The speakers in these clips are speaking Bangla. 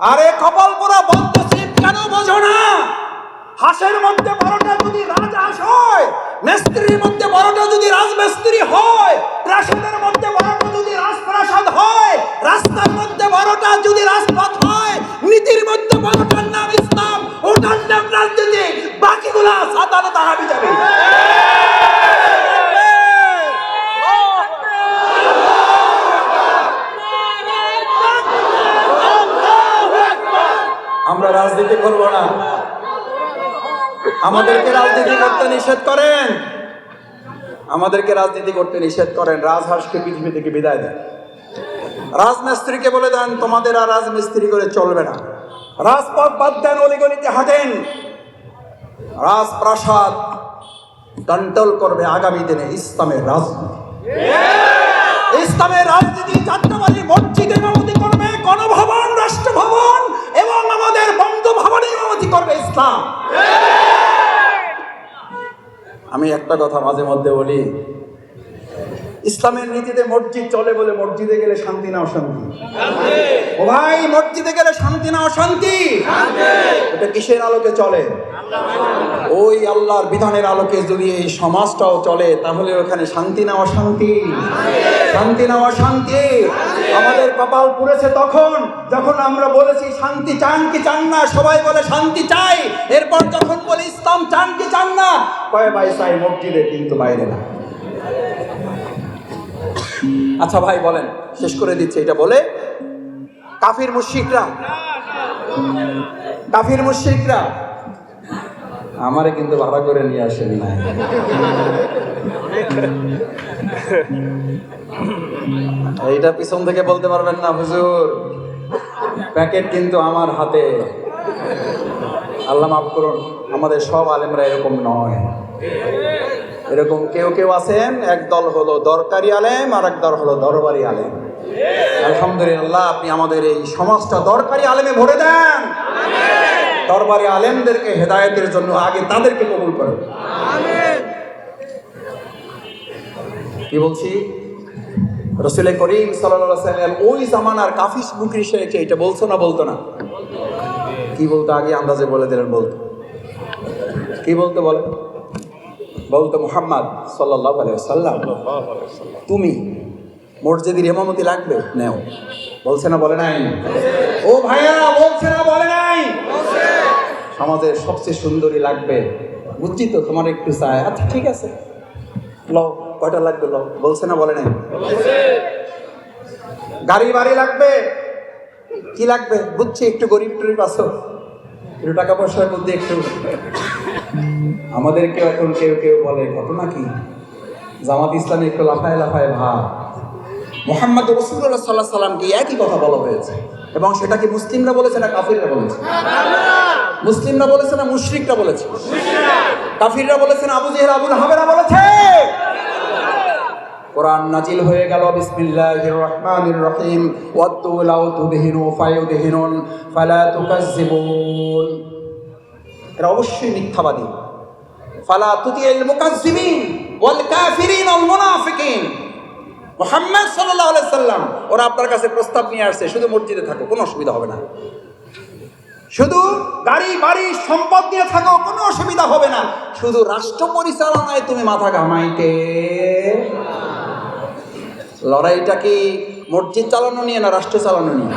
আরে কপাল পোড়া বলতেছি কেন বোঝো না? হাঁসের মধ্যে বড়টা যদি রাজহাঁস হয়, মিস্ত্রির মধ্যে বড়টা যদি রাজমিস্ত্রি হয়, প্রাসাদের মধ্যে বড়টা যদি রাজপ্রাসাদ হয়, রাস্তার মধ্যে বড়টা যদি রাজপথ হয়, নীতির মধ্যে বড়টার নাম ইসলাম, ওটার নাম রাজনীতি বাকিগুলা সাধারণত হাবি যাবে আমরা রাজনীতি করব না। আমাদেরকে রাজনীতি করতে নিষেধ করেন। আমাদেরকে রাজনীতি করতে নিষেধ করেন। রাজহাঁসকে পৃথিবী থেকে বিদায় দেন। রাজমিস্ত্রিকে বলে দেন তোমাদের আর রাজমিস্ত্রি করে চলবে না। রাজপথ বাদ দেন অলিগলিতে হাঁটেন। রাজপ্রাসাদ কন্ট্রোল করবে আগামী দিনে ইসলামের রাজনীতি। ইসলামের রাজনীতি যাত্রাবাড়ি মসজিদ করবে গণভবন ইসলাম আমি একটা কথা মাঝে মধ্যে বলি ইসলামের নীতিতে মসজিদ চলে বলে মসজিদে গেলে শান্তি না অশান্তি? ও ভাই মসজিদে গেলে শান্তি না অশান্তি? এটা কিসের আলোকে চলে? ওই আল্লাহর বিধানের আলোকে যদি এই সমাজটাও চলে তাহলে ওখানে শান্তি না অশান্তি? শান্তি। না অশান্তি? আমাদের কপাল পুড়েছে তখন যখন আমরা বলেছি শান্তি চান কি চান না সবাই বলে শান্তি চাই। এরপর যখন বলি ইসলাম চান কি চান না কয় ভাই চাই মসজিদে কিন্তু বাইরে না। আচ্ছা ভাই বলেন। শেষ করে দিচ্ছে এটা বলে। কাফির মুশরিকরা। কাফির মুশরিকরা। আমারে কিন্তু ভাড়া করে নিয়ে আসেন না এইটা পিছন থেকে বলতে পারবেন না হুজুর। প্যাকেট কিন্তু আমার হাতে। আল্লাহ মাফ করুন আমাদের সব আলেমরা এরকম নয়। এরকম কেউ কেউ আছেন এক দল হলো দরকারি আলেম আর এক দল হলো দরবারি আলেম। আলহামদুলিল্লাহ, আপনি আমাদের এই সমাজটা দরকারি আলেমে ভরে দেন। দরবারি আলেমদেরকে হেদায়েতের জন্য আগে তাদেরকে কবুল করেন। কি বলছি? রসুল করিম সাল্লাম ওই জামানার কাফিস মুখরি সে এটা বলছো না বলতো না? কি বলতো? আগে আন্দাজে বলে দিলেন বলতো। কি বলতো বলে বলতো মোহাম্মদ সাল্লাহ সাল্লাম তুমি মসজিদের ইমামতি লাগবে? নেও। বলছে না বলে নাই? ও ভাইয়ারা বলছে না বলে নাই? সমাজের সবচেয়ে সুন্দরী লাগবে। বুঝছি তো তোমার একটু চাই আচ্ছা ঠিক আছে। লও কয়টা লাগবে লও? বলছে না বলে নাই? গাড়ি বাড়ি লাগবে? কি লাগবে? বুঝছি একটু গরিব টরিব আছো। একটু টাকা পয়সার মধ্যে একটু আমাদেরকে এখন কেউ কেউ বলে, ঘটনা কি? জামাত ইসলামে একটু লাফায় লাফায় ভাব। মোহাম্মদ রসুল্লাহ সাল্লাহ সাল্লামকে একই কথা বলা হয়েছে। এবং সেটা কি মুসলিমরা বলেছে না কাফিররা বলেছে? মুসলিমরা বলেছে না মুশরিকরা বলেছে? কাফিররা বলেছে না আবু জেহেল আবুল হাবেরা বলেছে? কোরআন নাজিল হয়ে গেল, বিসমিল্লাহির রহমানির রহিম। ওয়াত্তু লাউ তুদহিনু ফায়ুদহিনুন, ফালা তুকাজ্জিবুন। এরা অবশ্যই মিথ্যাবাদী। ফালা তুতিল মুকাজ্জিবিন ওয়াল কাফিরিন ওয়াল মুনাফিকিন। মুহাম্মদ সাল্লাল্লাহু আলাইহি সাল্লাম, ওরা আপনার কাছে প্রস্তাব নিয়ে আসছে, শুধু মসজিদে থাকো, কোনো অসুবিধা হবে না। শুধু গাড়ি, বাড়ি, সম্পদ নিয়ে থাকো, কোনো অসুবিধা হবে না। শুধু রাষ্ট্র পরিচালনায় তুমি মাথা ঘামাইতে। লড়াইটা কি মসজিদ চালানো নিয়ে না রাষ্ট্র চালানো নিয়ে?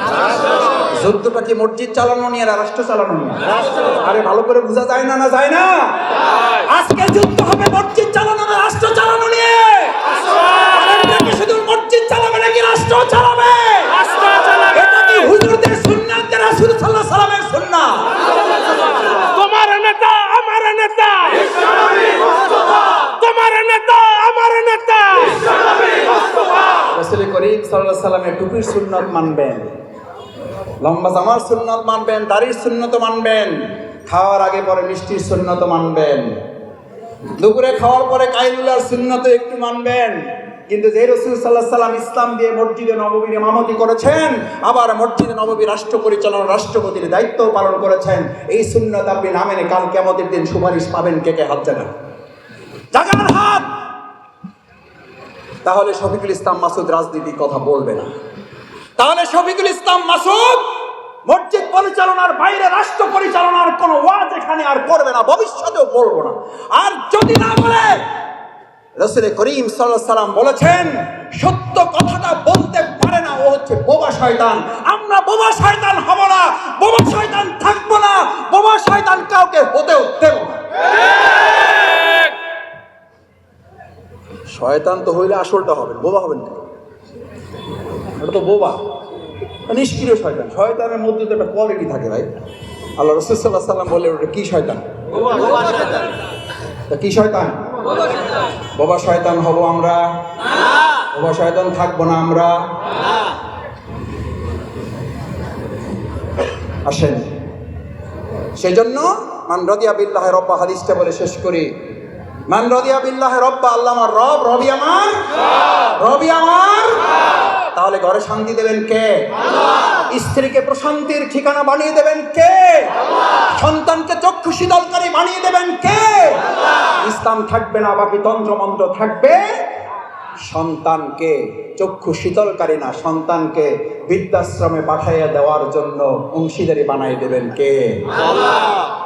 যুদ্ধটা কি মসজিদ চালানো নিয়ে না রাষ্ট্র চালানো নিয়ে? আরে ভালো করে বোঝা যায় না না যায় না? আজকে যুদ্ধ হবে মসজিদ চালানো না রাষ্ট্র চালানো নিয়ে? শুধু মসজিদ চালাবে নাকি রাষ্ট্র চালাবে? তোমার নেতা, আমার নেতা তোমার নেতা আমার নেতা আলাইহি সাল্লামের টুপির সুন্নাত মানবেন। লম্বা জামার সুন্নাত মানবেন, দাড়ির সুন্নত মানবেন, খাওয়ার আগে পরে মিষ্টির সুন্নত মানবেন। দুপুরে খাওয়ার পরে কাইলুলার সুন্নত একটু মানবেন। কিন্তু যে রসুল সাল্লাহ সাল্লাম ইসলাম দিয়ে মসজিদে নববীর ইমামতি করেছেন, আবার মসজিদে নববী রাষ্ট্র পরিচালনা রাষ্ট্রপতির দায়িত্ব পালন করেছেন, এই সুন্নত আপনি না মেনে কাল কেমতের দিন সুপারিশ পাবেন কে কে হাত জাগান। জাগান হাত! তাহলে শফিকুল ইসলাম মাসুদ রাজনীতির কথা বলবে না। তাহলে শফিকুল ইসলাম মাসুদ মসজিদ পরিচালনার বাইরে, রাষ্ট্র পরিচালনার কোনো ওয়াজ এখানে আর করবে না, ভবিষ্যতেও বলব না। আর যদি না বলে, রসুল করিম সাল্লাম বলেছেন, সত্য কথাটা বলতে পারে না, ও হচ্ছে বোবা শয়তান। আমরা বোবা শয়তান হব না, বোবা শয়তান থাকব না, বোবা শয়তান কাউকে হতেও দেব না। শয়তান তো হইলে আসলটা হবেন বোবা হবেন না এটা তো বোবা। নিষ্ক্রিয় শয়তান। শয়তানের মধ্যে তো একটা কোয়ালিটি থাকে ভাই। আল্লাহ রসুল সাল্লাহ সাল্লাম বলে ওটা কি শয়তান? তা কি শয়তান? বোবা শয়তান। হব আমরা। বোবা শয়তান থাকব না আমরা। আসেন। সেজন্য মান রদিয়া বিল্লাহ রব্বা হাদিসটা বলে শেষ করি। মান রদিয়া বিল্লাহ রব্বা আল্লাহ আমার রব রবি আমার? রবি। আমার? তাহলে ঘরে শান্তি দেবেন কে? স্ত্রীকে প্রশান্তির ঠিকানা বানিয়ে দেবেন কে? সন্তানকে চক্ষু শীতলকারী বানিয়ে দেবেন কে? ইসলাম থাকবে না বাকি তন্ত্রমন্ত্র থাকবে। সন্তানকে চক্ষু শীতলকারী না সন্তানকে বৃদ্ধাশ্রমে পাঠাইয়া দেওয়ার জন্য অংশীদারি বানাই দেবেন কে?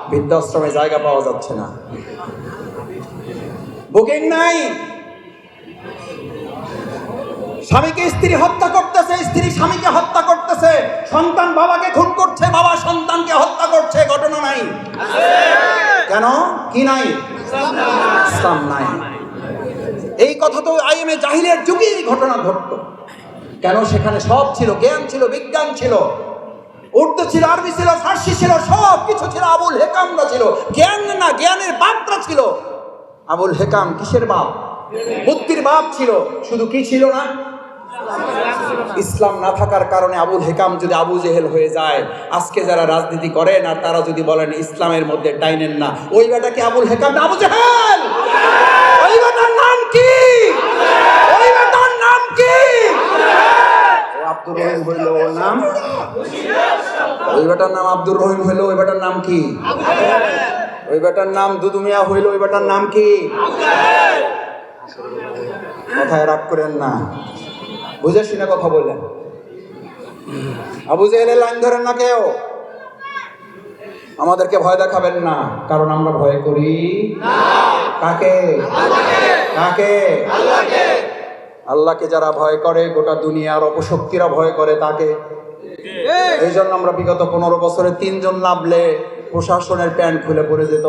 বৃদ্ধাশ্রমে জায়গা পাওয়া যাচ্ছে না। বুকিং নাই। স্বামীকে স্ত্রী হত্যা করতেছে, স্ত্রী স্বামীকে হত্যা করতেছে, সন্তান বাবাকে খুন করছে, বাবা সন্তানকে হত্যা করছে, ঘটনা নাই। কেন? কি নাই? ইসলাম নাই। এই কথা তো আইএমএ জাহিলের যুগে ঘটনা ঘটত কেন? সেখানে সব ছিল, জ্ঞান ছিল, বিজ্ঞান ছিল। উর্দু ছিল, আরবি ছিল, ফার্সি ছিল সব কিছু ছিল, আবুল হেকামরা ছিল। জ্ঞান না, জ্ঞানের বাপরা ছিল। আবুল হেকাম, কিসের বাপ? বুদ্ধির বাপ ছিল, শুধু কি ছিল না? ইসলাম না থাকার কারণে আবুল হেকাম যদি আবু জেহেল হয়ে যায়, আজকে যারা রাজনীতি করেন আর তারা যদি বলেন ইসলামের মধ্যে টাইনেন না, ওই বেটা কি আবুল হেকাম আবু জেহেল! ওই বেটার নাম কি? ওই বেটার নাম কি? আব্দুর রহিম হইল ওর নাম? ওই বেটার নাম আব্দুর রহিম হইল, ওই বেটার নাম কি? ওই বেটার নাম দুদুমিয়া হইল ওই বেটার নাম কি? কথায় রাগ করেন না। বুঝে শুনে কথা বললেন। আবু জেহেলের লাইন ধরেন না কেউ। আমাদেরকে ভয় দেখাবেন না কারণ আমরা ভয় করি। কাকে? কাকে? আল্লাহকে যারা ভয় করে গোটা দুনিয়ার অপশক্তিরা ভয় করে তাকে। এই জন্য আমরা বিগত পনেরো বছরে তিনজন নামলে প্রশাসনের প্যান্ট খুলে পড়ে যেত।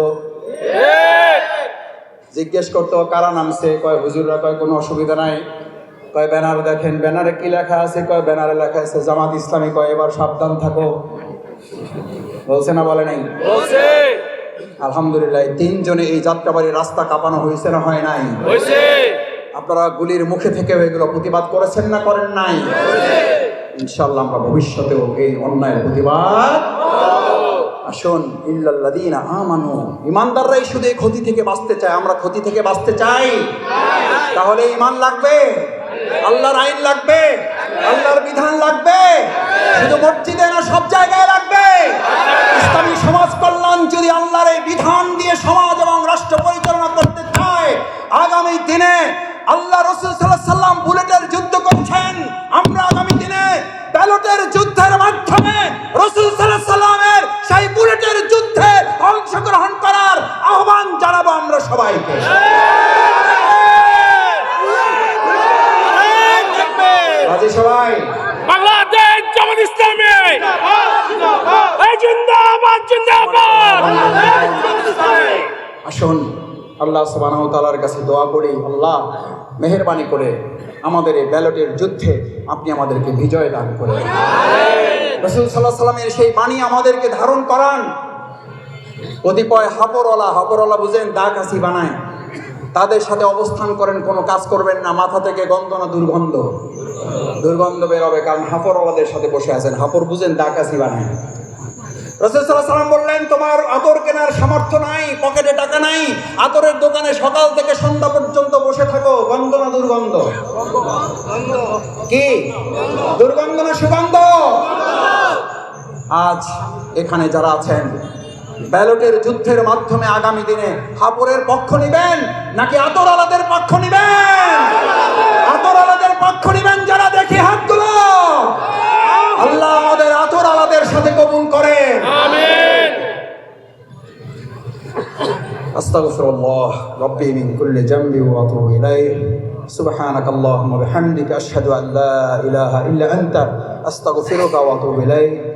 জিজ্ঞেস করতো কারা নামছে? কয় হুজুররা। কয় কোনো অসুবিধা নাই। কয় ব্যানার দেখেন। ব্যানারে কি লেখা আছে? কয় ব্যানারে লেখা আছে জামাত ইসলামী। কয় এবার সাবধান থাকো। বলছে না বলে নাই? আলহামদুলিল্লাহ তিনজনে এই যাত্রাবাড়ির রাস্তা কাঁপানো হয়েছে না হয় নাই? আপনারা গুলির মুখে থেকে এগুলো প্রতিবাদ করেছেন না করেন নাই? ইনশাল্লাহ আমরা ভবিষ্যতেও এই অন্যায়ের প্রতিবাদ আসুন, ইল্লাল্লাযীনা আমানু। ইমানদাররাই শুধু ক্ষতি থেকে বাঁচতে চায়, আমরা ক্ষতি থেকে বাঁচতে চাই। তাহলে ইমান লাগবে? আল্লাহর আইন লাগবে? আল্লাহর বিধান লাগবে? শুধু মসজিদে না, সব জায়গায় লাগবে? ইসলামী সমাজ কল্যাণ যদি আল্লাহর এই বিধান দিয়ে সমাজ এবং রাষ্ট্র পরিচালনা করতে চায়, আগামী দিনে আল্লাহ রসুল সাল্লাহ সাল্লাম বুলেটের যুদ্ধ করছেন। আমরা আগামী দিনে ব্যালটের যুদ্ধের সবাইকে রাজি সবাই বাংলাদেশ জামাত ইসলামী জিন্দাবাদ জিন্দাবাদ আসুন আল্লাহ সুবহানাহু ওয়া তাআলার কাছে দোয়া করি। আল্লাহ মেহেরবানি করে আমাদের এই ব্যালটের যুদ্ধে আপনি আমাদেরকে বিজয় দান করেন। রসুল সাল্লাহ সাল্লামের সেই বাণী আমাদেরকে ধারণ করান। কতিপয় হাপরওয়ালা হাপরওয়ালা বুঝেন দা কাশি বানায়। তাদের সাথে অবস্থান করেন, কোনো কাজ করবেন না, মাথা থেকে গন্ধ না দুর্গন্ধ? দুর্গন্ধ বেরোবে কারণ হাফরওয়ালাদের সাথে বসে আছেন। হাপর বুঝেন দা কাশি বানায়। রসুল সাল্লাহ বললেন, তোমার আতর কেনার সামর্থ্য নাই, পকেটে টাকা নাই আতরের দোকানে সকাল থেকে সন্ধ্যা পর্যন্ত বসে থাকো, গন্ধ না দুর্গন্ধ? কি? দুর্গন্ধ না সুগন্ধ? আজ এখানে যারা আছেন ব্যালটের যুদ্ধের মাধ্যমে আগামী দিনে হাপুরের পক্ষ নিবেন নাকি আতর আলাদের পক্ষ নিবেন? আতর আলাদের পক্ষ নিবেন যারা দেখি হাতগুলো। আল্লাহ আমাদের আতর আলাদের সাথে কবুল করে أستغفر الله ربي من كل جنب وأتوب إليه سبحانك اللهم وبحمدك أشهد أن لا إله إلا أنت أستغفرك وأتوب إليه